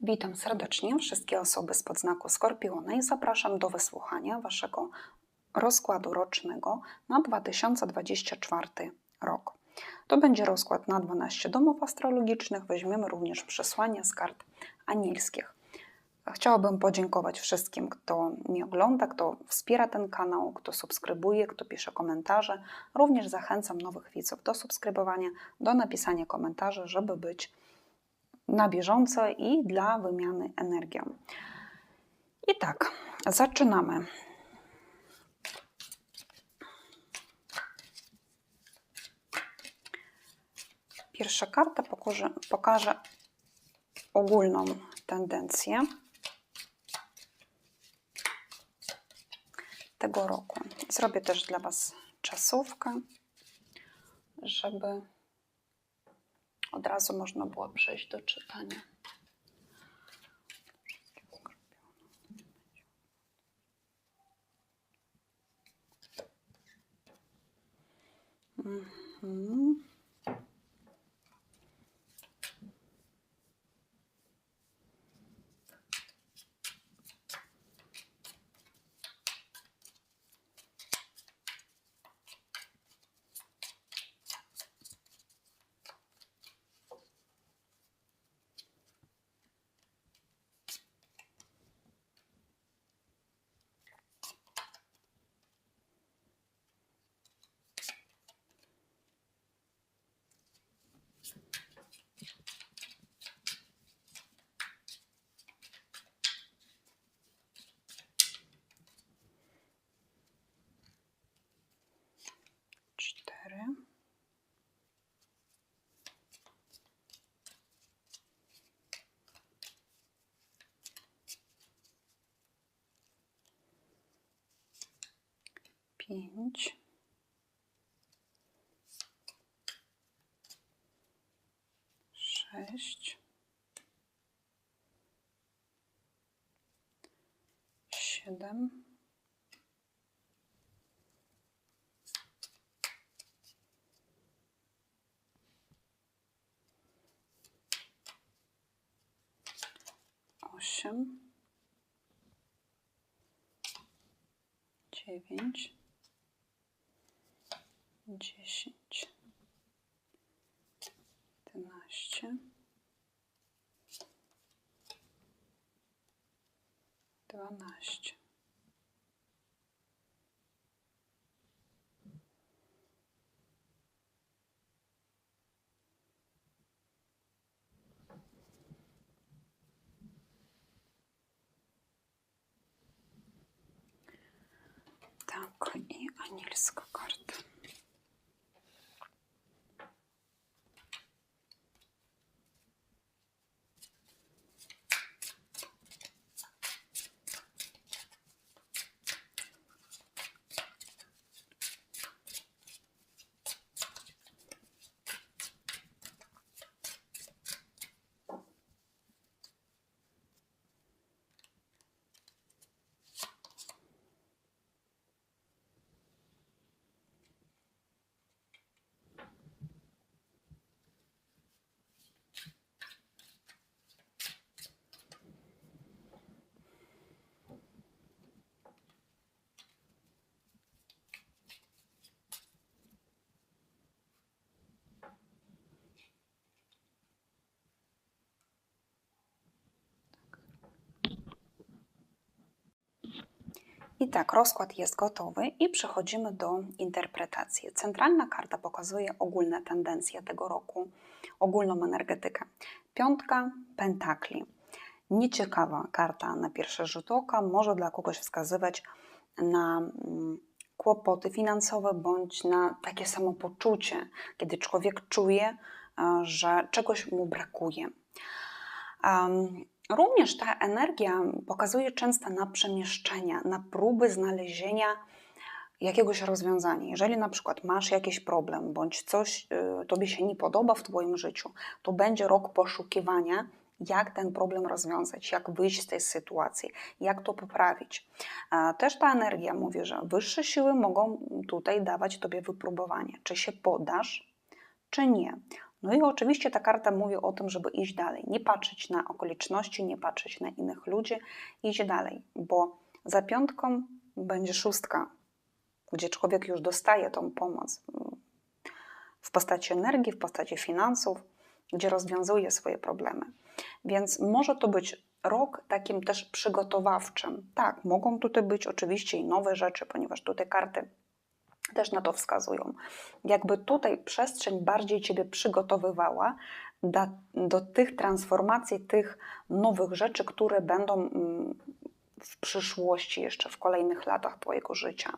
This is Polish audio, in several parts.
Witam serdecznie wszystkie osoby z podznaku Skorpiona i zapraszam do wysłuchania Waszego rozkładu rocznego na 2024 rok. To będzie rozkład na 12 domów astrologicznych. Weźmiemy również przesłania z kart anielskich. Chciałabym podziękować wszystkim, kto mnie ogląda, kto wspiera ten kanał, kto subskrybuje, kto pisze komentarze. Również zachęcam nowych widzów do subskrybowania, do napisania komentarzy, żeby być na bieżąco i dla wymiany energią. I tak, zaczynamy. Pierwsza karta pokaże, pokaże ogólną tendencję tego roku. Zrobię też dla Was czasówkę, żeby od razu można było przejść do czytania. Mhm. Pięć. Sześć. Siedem. osiem, dziewięć, dziesięć, jedenaście, dwanaście. Tak, i anielska karta. I tak, rozkład jest gotowy i przechodzimy do interpretacji. Centralna karta pokazuje ogólne tendencje tego roku, ogólną energetykę. Piątka pentakli. Nieciekawa karta na pierwszy rzut oka, może dla kogoś wskazywać na mm, kłopoty finansowe bądź na takie samopoczucie, kiedy człowiek czuje, e, że czegoś mu brakuje. Również ta energia pokazuje często na przemieszczenia, na próby znalezienia jakiegoś rozwiązania. Jeżeli na przykład masz jakiś problem, bądź coś y, tobie się nie podoba w Twoim życiu, to będzie rok poszukiwania, jak ten problem rozwiązać, jak wyjść z tej sytuacji, jak to poprawić. Też ta energia mówi, że wyższe siły mogą tutaj dawać Tobie wypróbowanie, czy się podasz, czy nie. No i oczywiście ta karta mówi o tym, żeby iść dalej, nie patrzeć na okoliczności, nie patrzeć na innych ludzi, iść dalej, bo za piątką będzie szóstka, gdzie człowiek już dostaje tą pomoc w postaci energii, w postaci finansów, gdzie rozwiązuje swoje problemy. Więc może to być rok takim też przygotowawczym. Tak, mogą tutaj być oczywiście i nowe rzeczy, ponieważ tutaj karty też na to wskazują. Jakby tutaj przestrzeń bardziej Ciebie przygotowywała do, do tych transformacji, tych nowych rzeczy, które będą mm, w przyszłości, jeszcze w kolejnych latach Twojego życia.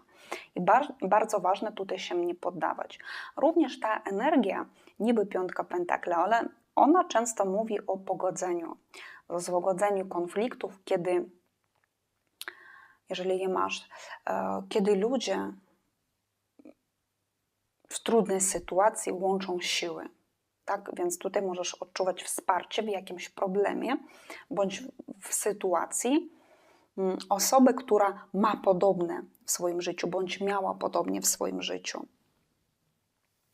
I bar bardzo ważne tutaj się nie poddawać. Również ta energia, niby piątka pentakla, ale ona często mówi o pogodzeniu, o złagodzeniu konfliktów, kiedy, jeżeli je masz, e, kiedy ludzie w trudnej sytuacji łączą siły. Tak? Więc tutaj możesz odczuwać wsparcie w jakimś problemie bądź w sytuacji mm, osoby, która ma podobne w swoim życiu bądź miała podobnie w swoim życiu.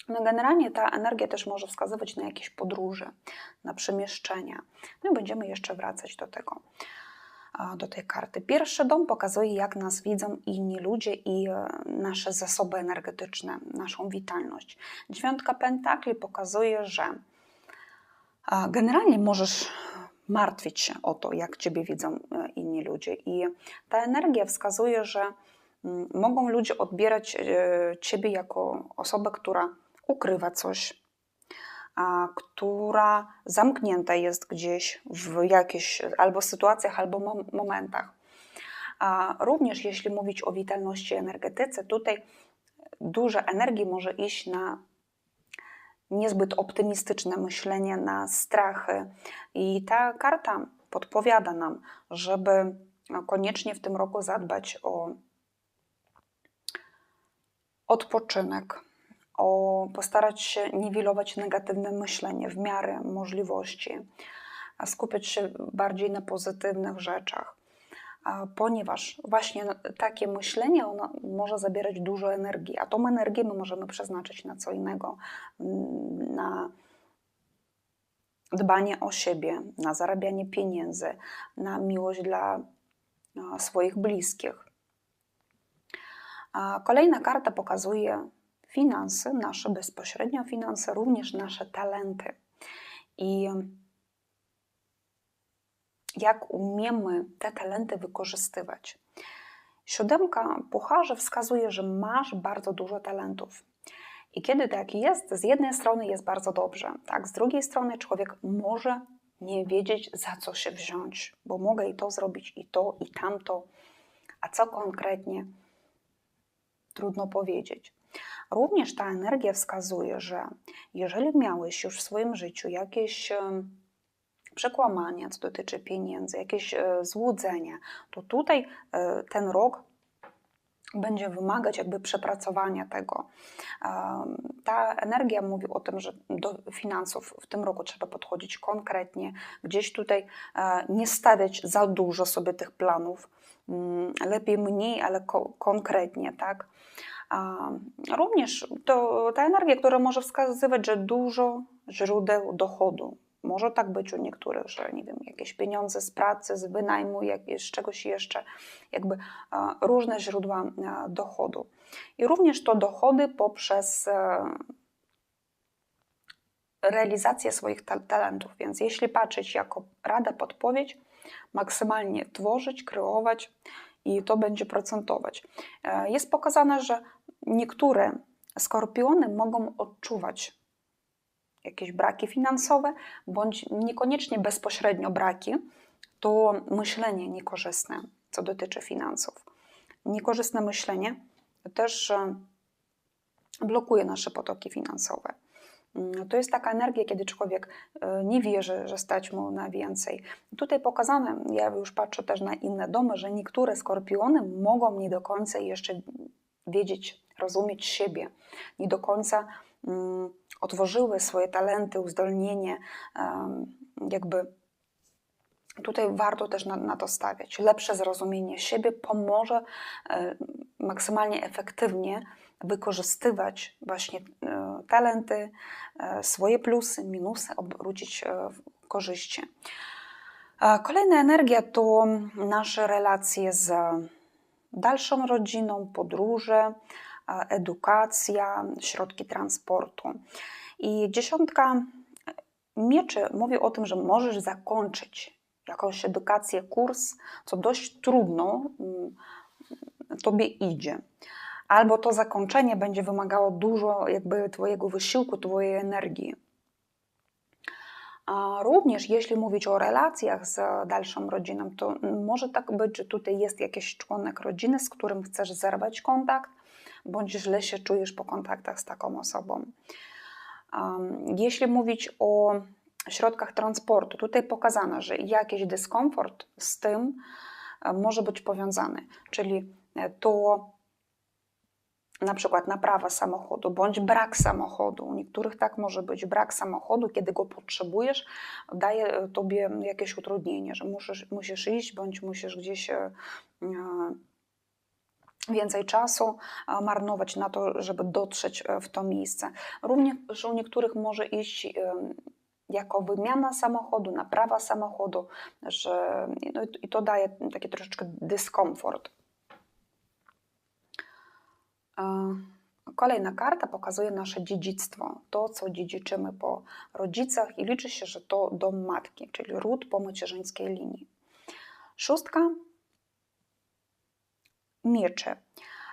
No generalnie ta energia też może wskazywać na jakieś podróże, na przemieszczenia. No i będziemy jeszcze wracać do tego do tej karty. Pierwszy dom pokazuje, jak nas widzą inni ludzie i e, nasze zasoby energetyczne, naszą witalność. Dziewiątka pentakli pokazuje, że generalnie możesz martwić się o to, jak Ciebie widzą e, inni ludzie. I ta energia wskazuje, że mm, mogą ludzie odbierać e, Ciebie jako osobę, która ukrywa coś, która zamknięta jest gdzieś w jakichś albo sytuacjach, albo momentach. Również jeśli mówić o witalności energetyce, tutaj duża energii może iść na niezbyt optymistyczne myślenie, na strachy. I ta karta podpowiada nam, żeby koniecznie w tym roku zadbać o odpoczynek, o postarać się niwelować negatywne myślenie w miarę możliwości, a skupiać się bardziej na pozytywnych rzeczach, ponieważ właśnie takie myślenie ono może zabierać dużo energii, a tą energię my możemy przeznaczyć na co innego, mm, na dbanie o siebie, na zarabianie pieniędzy, na miłość dla swoich bliskich. Kolejna karta pokazuje finanse, nasze bezpośrednio finanse, również nasze talenty. I jak umiemy te talenty wykorzystywać. Siódemka pucharzy wskazuje, że masz bardzo dużo talentów. I kiedy tak jest, z jednej strony jest bardzo dobrze, tak? z drugiej strony człowiek może nie wiedzieć, za co się wziąć, bo mogę i to zrobić, i to, i tamto, a co konkretnie, trudno powiedzieć. Również ta energia wskazuje, że jeżeli miałeś już w swoim życiu jakieś przekłamania, co dotyczy pieniędzy, jakieś e, złudzenia, to tutaj e, ten rok będzie wymagać jakby przepracowania tego. Ta energia mówi o tym, że do finansów w tym roku trzeba podchodzić konkretnie, gdzieś tutaj e, nie stawiać za dużo sobie tych planów, mm, lepiej mniej, ale konkretnie, tak? Również to ta energia, która może wskazywać, że dużo źródeł dochodu. Może tak być u niektórych, że nie wiem, jakieś pieniądze z pracy, z wynajmu, jakieś, z czegoś jeszcze, jakby różne źródła dochodu. I również to dochody poprzez e, realizację swoich talentów. Więc jeśli patrzeć jako rada, podpowiedź, maksymalnie tworzyć, kreować i to będzie procentować. E, jest pokazane, że niektóre skorpiony mogą odczuwać jakieś braki finansowe, bądź niekoniecznie bezpośrednio braki, to myślenie niekorzystne, co dotyczy finansów. Niekorzystne myślenie też blokuje nasze potoki finansowe. Mm, to jest taka energia, kiedy człowiek e, nie wierzy, że stać mu na więcej. Tutaj pokazane, ja już patrzę też na inne domy, że niektóre skorpiony mogą nie do końca jeszcze wiedzieć, rozumieć siebie, nie do końca um, otworzyły swoje talenty, uzdolnienie, jakby Tutaj warto też na, na, to stawiać. Lepsze zrozumienie siebie pomoże e, maksymalnie efektywnie wykorzystywać właśnie e, talenty, e, swoje plusy, minusy, obrócić e, w korzyści. Kolejna energia to nasze relacje z dalszą rodziną, podróże, edukacja, środki transportu. I dziesiątka mieczy mówi o tym, że możesz zakończyć jakąś edukację, kurs, co dość trudno mm, tobie idzie. Albo to zakończenie będzie wymagało dużo jakby twojego wysiłku, twojej energii. A również jeśli mówić o relacjach z dalszą rodziną, to może tak być, że tutaj jest jakiś członek rodziny, z którym chcesz zerwać kontakt, bądź źle się czujesz po kontaktach z taką osobą. Jeśli mówić o środkach transportu, tutaj pokazano, że jakiś dyskomfort z tym e, może być powiązany, czyli e, to na przykład naprawa samochodu bądź brak samochodu. U niektórych tak może być brak samochodu, kiedy go potrzebujesz, daje e, tobie jakieś utrudnienie, że musisz, musisz iść bądź musisz gdzieś więcej czasu marnować na to, żeby dotrzeć w to miejsce. Również u niektórych może iść jako wymiana samochodu, naprawa samochodu, że, no i to daje taki troszeczkę dyskomfort. Kolejna karta pokazuje nasze dziedzictwo, to co dziedziczymy po rodzicach i liczy się, że to dom matki, czyli ród po macierzyńskiej linii. Szóstka miecze.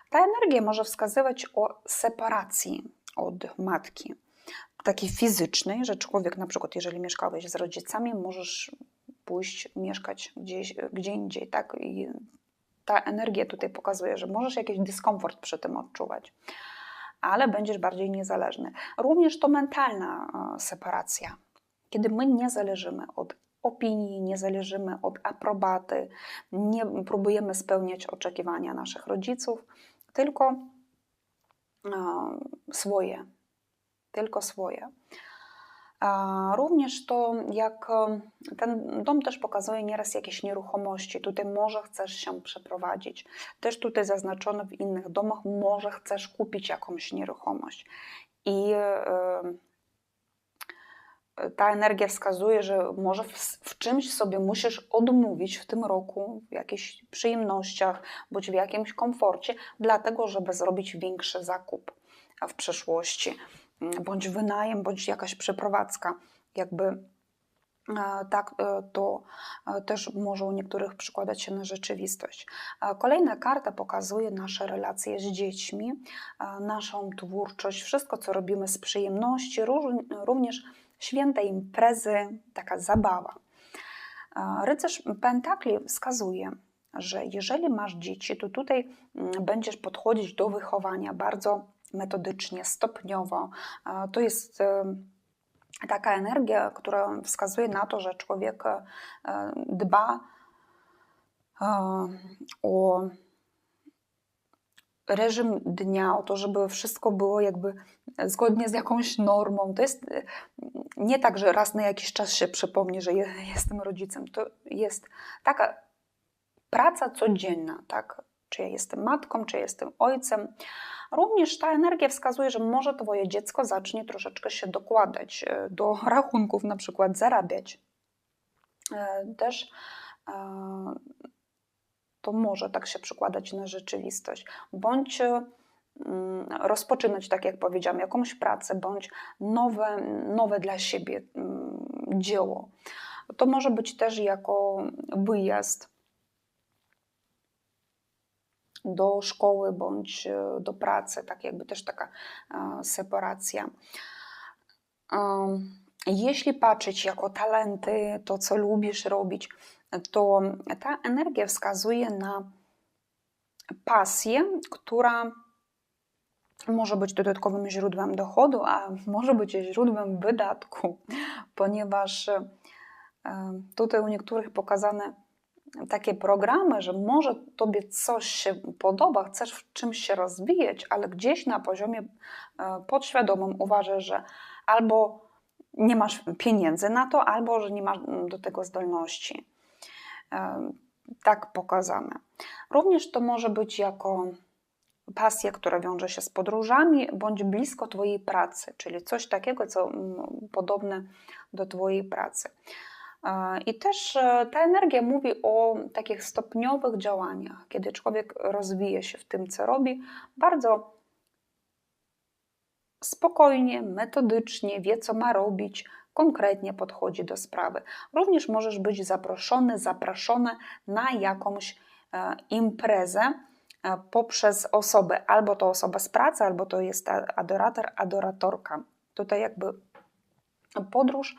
Ta energia może wskazywać o separacji od matki, takiej fizycznej, że człowiek na przykład, jeżeli mieszkałeś z rodzicami, możesz pójść mieszkać gdzieś, gdzie indziej, tak? I ta energia tutaj pokazuje, że możesz jakiś dyskomfort przy tym odczuwać, ale będziesz bardziej niezależny. Również to mentalna e, separacja, kiedy my nie zależymy od opinii, nie zależymy od aprobaty, nie próbujemy spełniać oczekiwania naszych rodziców, tylko swoje, tylko swoje. Również to, jak ten dom też pokazuje nieraz jakieś nieruchomości. Tutaj może chcesz się przeprowadzić. Też tutaj zaznaczone w innych domach, może chcesz kupić jakąś nieruchomość. I ta energia wskazuje, że może w, w, czymś sobie musisz odmówić w tym roku, w jakichś przyjemnościach bądź w jakimś komforcie, dlatego żeby zrobić większy zakup w przyszłości, bądź wynajem, bądź jakaś przeprowadzka. Jakby e, tak e, to e, też może u niektórych przykładać się na rzeczywistość. Kolejna karta pokazuje nasze relacje z dziećmi, naszą twórczość, wszystko co robimy z przyjemności, również święte imprezy, taka zabawa. Rycerz Pentakli wskazuje, że jeżeli masz dzieci, to tutaj mm, będziesz podchodzić do wychowania bardzo metodycznie, stopniowo. To jest taka energia, która wskazuje na to, że człowiek e, dba o reżim dnia, o to, żeby wszystko było jakby zgodnie z jakąś normą. To jest e, nie tak, że raz na jakiś czas się przypomni, że jestem rodzicem. To jest taka praca codzienna, tak? Czy ja jestem matką, czy jestem ojcem. Również ta energia wskazuje, że może Twoje dziecko zacznie troszeczkę się dokładać e, do rachunków, na przykład zarabiać. E, też to może tak się przekładać na rzeczywistość. Bądź mm, rozpoczynać, tak jak powiedziałam, jakąś pracę, bądź nowe, nowe dla siebie mm, dzieło. To może być też jako wyjazd do szkoły bądź e, do pracy, tak jakby też taka e, separacja. Jeśli patrzeć jako talenty, to co lubisz robić, to ta energia wskazuje na pasję, która może być dodatkowym źródłem dochodu, a może być źródłem wydatku, ponieważ e, tutaj u niektórych pokazane takie programy, że może tobie coś się podoba, chcesz w czymś się rozwijać, ale gdzieś na poziomie e, podświadomym uważasz, że albo nie masz pieniędzy na to, albo że nie masz do tego zdolności tak pokazane. Również to może być jako pasję, która wiąże się z podróżami, bądź blisko Twojej pracy, czyli coś takiego, co mm, podobne do Twojej pracy. E, I też e, ta energia mówi o takich stopniowych działaniach, kiedy człowiek rozwija się w tym, co robi, bardzo spokojnie, metodycznie, wie, co ma robić, konkretnie podchodzi do sprawy. Również możesz być zaproszony, zaproszona na jakąś e, imprezę poprzez osobę, albo to osoba z pracy, albo to jest adorator, adoratorka. Tutaj jakby podróż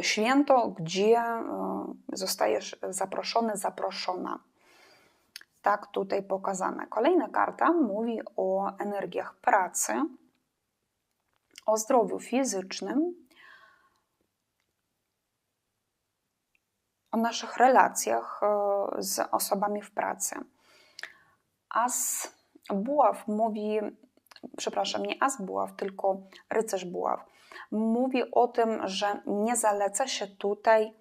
święto, gdzie e, zostajesz zaproszony, zaproszona. Tak tutaj pokazane. Kolejna karta mówi o energiach pracy, o zdrowiu fizycznym, o naszych relacjach e, z osobami w pracy. As buław mówi, przepraszam, nie as buław, tylko rycerz buław mówi o tym, że nie zaleca się tutaj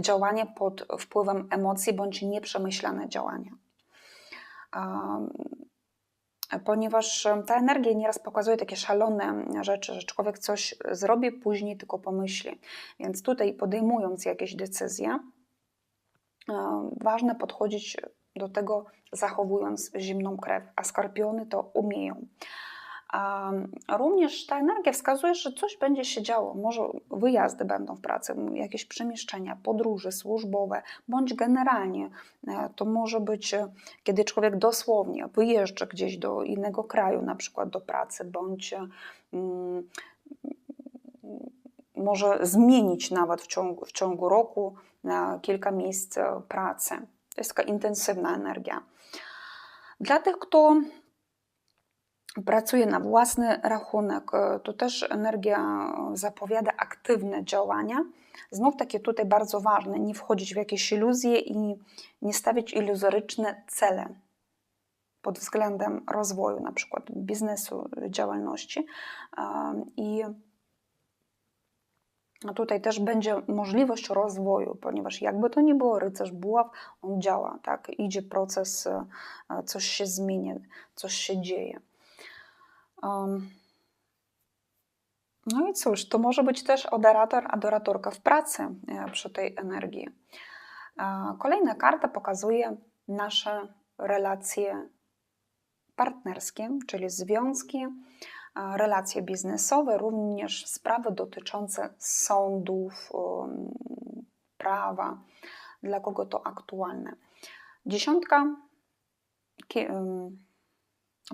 działanie pod wpływem emocji bądź nieprzemyślane działania. Ponieważ ta energia nieraz pokazuje takie szalone rzeczy, że człowiek coś zrobi, później tylko pomyśli. Więc tutaj podejmując jakieś decyzje, ważne podchodzić do tego zachowując zimną krew, a skorpiony to umieją. Również ta energia wskazuje, że coś będzie się działo. Może wyjazdy będą w pracy, jakieś przemieszczenia, podróże służbowe, bądź generalnie e, to może być, e, kiedy człowiek dosłownie wyjeżdża gdzieś do innego kraju, na przykład do pracy, bądź mm, może zmienić nawet w ciągu, w ciągu roku kilka miejsc pracy. To jest taka intensywna energia. Dla tych, kto pracuje na własny rachunek, e, to też energia zapowiada aktywne działania. Znów takie tutaj bardzo ważne, nie wchodzić w jakieś iluzje i nie stawiać iluzoryczne cele pod względem rozwoju, na przykład biznesu, działalności. I tutaj też będzie możliwość rozwoju, ponieważ jakby to nie było, rycerz buław, on działa, tak? idzie proces, e, coś się zmienia, coś się dzieje. No i cóż, to może być też adorator, adoratorka w pracy e, przy tej energii. Kolejna karta pokazuje nasze relacje partnerskie, czyli związki, relacje biznesowe, również sprawy dotyczące sądów, prawa, dla kogo to aktualne. Dziesiątka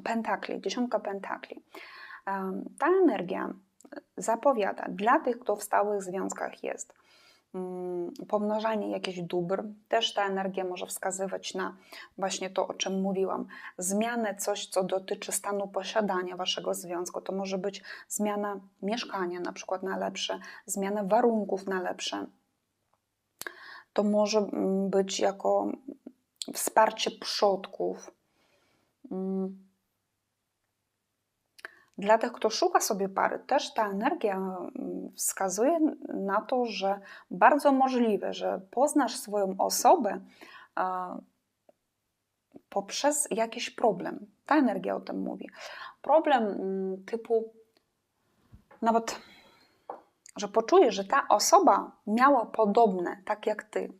pentakli, dziesiątka pentakli. Ta energia zapowiada dla tych, kto w stałych związkach jest, mm, pomnażanie jakichś dóbr. Też ta energia może wskazywać na właśnie to, o czym mówiłam. Zmianę, coś, co dotyczy stanu posiadania waszego związku. To może być zmiana mieszkania, na przykład na lepsze, zmiana warunków na lepsze. To może mm, być jako wsparcie przodków. Mm. Dla tych, kto szuka sobie pary, też ta energia mm, wskazuje na to, że bardzo możliwe, że poznasz swoją osobę poprzez jakiś problem. Ta energia o tym mówi. Problem mm, typu nawet, że poczujesz, że ta osoba miała podobne, tak jak ty,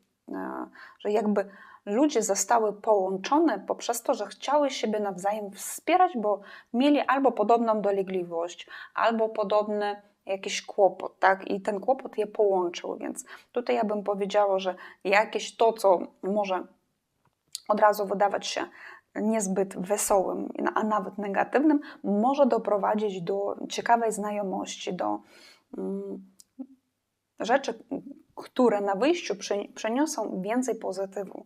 że jakby ludzie zostały połączone poprzez to, że chciały siebie nawzajem wspierać, bo mieli albo podobną dolegliwość, albo podobny jakiś kłopot, tak? I ten kłopot je połączył, więc tutaj ja bym powiedziała, że jakieś to, co może od razu wydawać się niezbyt wesołym, a nawet negatywnym, może doprowadzić do ciekawej znajomości, do mm, rzeczy, które na wyjściu przeniosą więcej pozytywu.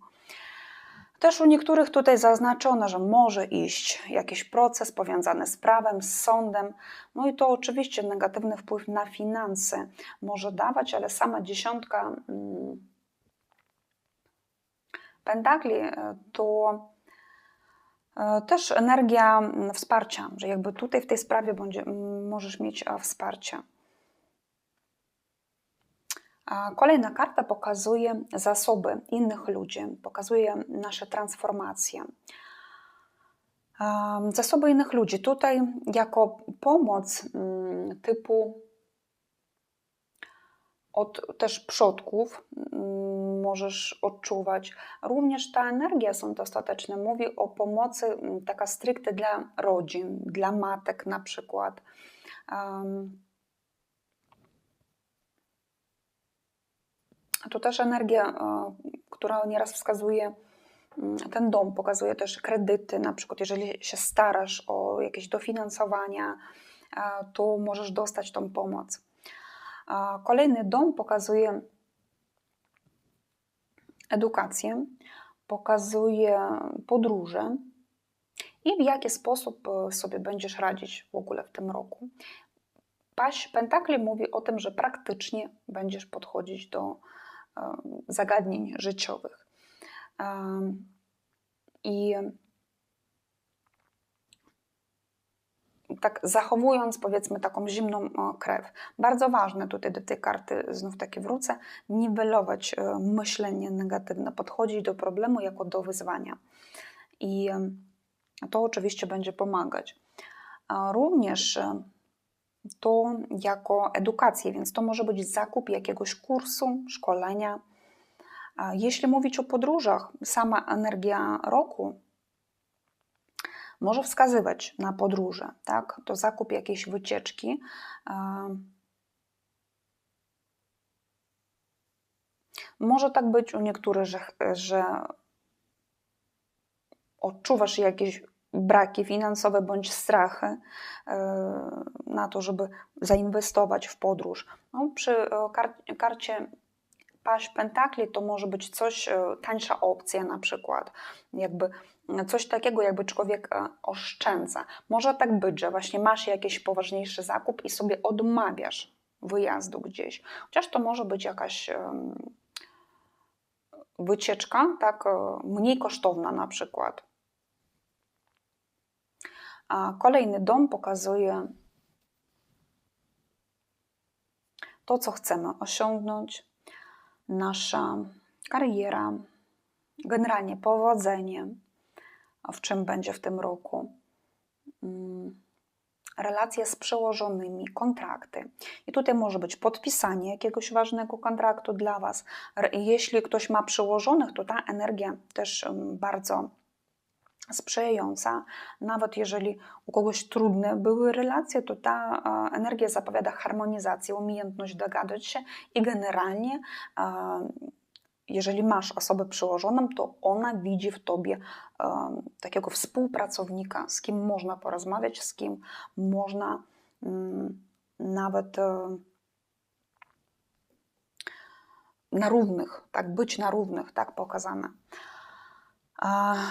Też u niektórych tutaj zaznaczono, że może iść jakiś proces powiązany z prawem, z sądem. No i to oczywiście negatywny wpływ na finanse może dawać, ale sama dziesiątka mm, pentakli e, to e, też energia mm, wsparcia, że jakby tutaj w tej sprawie będzie, możesz mieć e, wsparcie. Kolejna karta pokazuje zasoby innych ludzi, pokazuje nasze transformacje. Zasoby innych ludzi. Tutaj jako pomoc mm, typu od też przodków mm, możesz odczuwać. Również ta energia są dostateczne. Mówi o pomocy mm, taka stricte dla rodzin, dla matek na przykład. To też energia, e, która nieraz wskazuje mm, ten dom, pokazuje też kredyty, na przykład jeżeli się starasz o jakieś dofinansowania, e, to możesz dostać tą pomoc. Kolejny dom pokazuje edukację, pokazuje podróże i w jaki sposób e, sobie będziesz radzić w ogóle w tym roku. Paść Pentakli mówi o tym, że praktycznie będziesz podchodzić do zagadnień życiowych. Em, I tak zachowując powiedzmy taką zimną e, krew. Bardzo ważne tutaj do tej karty, znów takie wrócę, niwelować e, myślenie negatywne, podchodzić do problemu jako do wyzwania. I e, to oczywiście będzie pomagać. Również e, to jako edukację, więc to może być zakup jakiegoś kursu, szkolenia. Jeśli mówić o podróżach, sama energia roku może wskazywać na podróże, tak? To zakup jakiejś wycieczki. Może tak być u niektórych, że, że odczuwasz jakieś braki finansowe bądź strachy e, na to, żeby zainwestować w podróż. No, przy e, kar karcie paść pentakli to może być coś, e, tańsza opcja na przykład, jakby coś takiego, jakby człowiek oszczędza. Może tak być, że właśnie masz jakiś poważniejszy zakup i sobie odmawiasz wyjazdu gdzieś. Chociaż to może być jakaś wycieczka, tak, mniej kosztowna na przykład. A kolejny dom pokazuje to, co chcemy osiągnąć, nasza kariera, generalnie powodzenie, w czym będzie w tym roku, mm, relacje z przełożonymi, kontrakty. I tutaj może być podpisanie jakiegoś ważnego kontraktu dla Was. Jeśli ktoś ma przełożonych, to ta energia też mm, bardzo sprzyjająca. Nawet jeżeli u kogoś trudne były relacje, to ta energia zapowiada harmonizację, umiejętność dogadać się i generalnie, jeżeli masz osobę przełożoną, to ona widzi w tobie takiego współpracownika, z kim można porozmawiać, z kim można mm, nawet e, na równych, tak, być na równych, tak pokazane.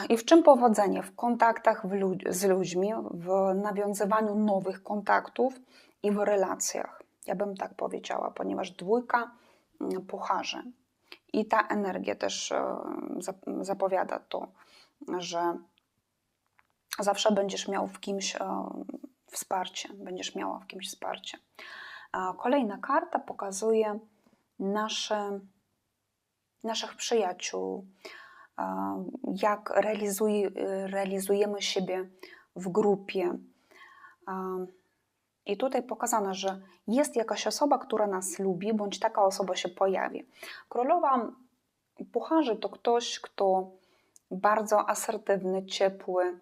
I w czym powodzenie? W kontaktach w z ludźmi, w nawiązywaniu nowych kontaktów i w relacjach. Ja bym tak powiedziała, ponieważ dwójka mm, pucharzy i ta energia też e, zap- zapowiada to, że zawsze będziesz miał w kimś e, wsparcie, będziesz miała w kimś wsparcie. Kolejna karta pokazuje nasze, naszych przyjaciół, jak realizuj, realizujemy siebie w grupie. I tutaj pokazane, że jest jakaś osoba, która nas lubi, bądź taka osoba się pojawi. Królowa Pucharzy to ktoś, kto bardzo asertywny, ciepły,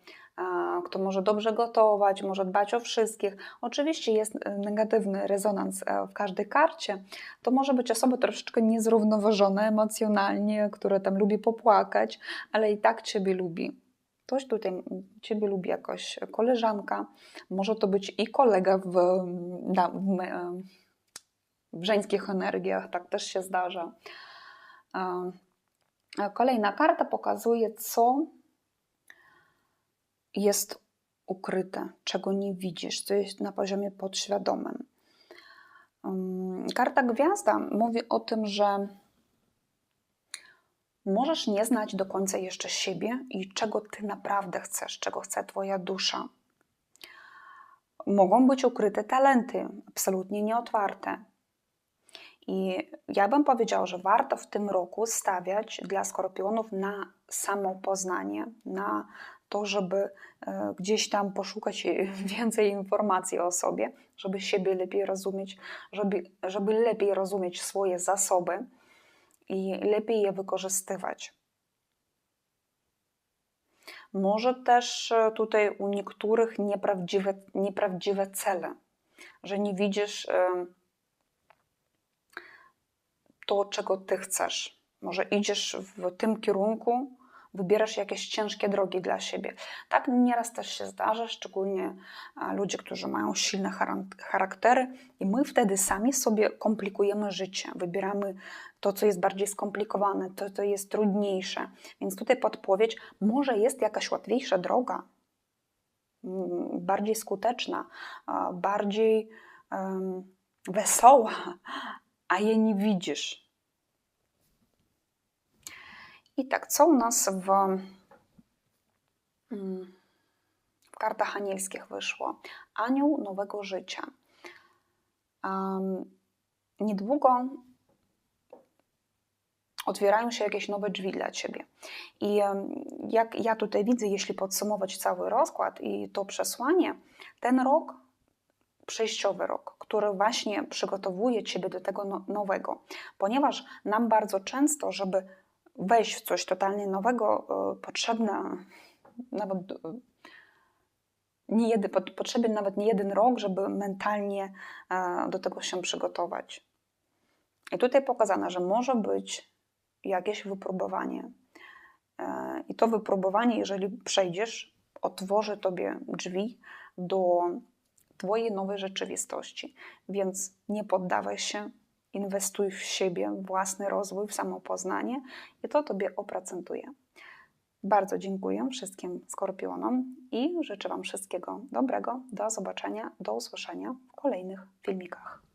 kto może dobrze gotować, może dbać o wszystkich. Oczywiście jest e, negatywny rezonans e, w każdej karcie. To może być osoba troszeczkę niezrównoważona emocjonalnie, która tam lubi popłakać, ale i tak Ciebie lubi. Ktoś tutaj Ciebie lubi jakoś koleżanka, może to być i kolega w, na, w, e, w żeńskich energiach, tak też się zdarza. E, Kolejna karta pokazuje, co jest ukryte, czego nie widzisz, co jest na poziomie podświadomym. Ym, Karta gwiazda mówi o tym, że możesz nie znać do końca jeszcze siebie i czego ty naprawdę chcesz, czego chce Twoja dusza. Mogą być ukryte talenty, absolutnie nieotwarte. I ja bym powiedziała, że warto w tym roku stawiać dla skorpionów na samopoznanie, na to, żeby e, gdzieś tam poszukać więcej informacji o sobie, żeby siebie lepiej rozumieć, żeby, żeby lepiej rozumieć swoje zasoby i lepiej je wykorzystywać. Może też e, tutaj u niektórych nieprawdziwe, nieprawdziwe cele, że nie widzisz e, to, czego ty chcesz. Może idziesz w tym kierunku, wybierasz jakieś ciężkie drogi dla siebie. Tak nieraz też się zdarza, szczególnie ludzie, którzy mają silne charaktery, i my wtedy sami sobie komplikujemy życie. Wybieramy to, co jest bardziej skomplikowane, to, co jest trudniejsze. Więc tutaj podpowiedź, może jest jakaś łatwiejsza droga, mm, bardziej skuteczna, bardziej um, wesoła, a jej nie widzisz. I tak, co u nas w, mm, w kartach anielskich wyszło? Anioł nowego życia. Um, niedługo otwierają się jakieś nowe drzwi dla ciebie. I jak ja tutaj widzę, jeśli podsumować cały rozkład i to przesłanie, ten rok, przejściowy rok, który właśnie przygotowuje ciebie do tego no, nowego, ponieważ nam bardzo często, żeby wejść w coś totalnie nowego, e, potrzebna nawet e, nie jeden, potrzebny nawet nie jeden rok, żeby mentalnie e, do tego się przygotować. I tutaj pokazane, że może być jakieś wypróbowanie. I to wypróbowanie, jeżeli przejdziesz, otworzy tobie drzwi do Twojej nowej rzeczywistości. Więc nie poddawaj się, inwestuj w siebie, własny rozwój, w samopoznanie i to Tobie opracentuje. Bardzo dziękuję wszystkim skorpionom i życzę Wam wszystkiego dobrego. Do zobaczenia, do usłyszenia w kolejnych filmikach.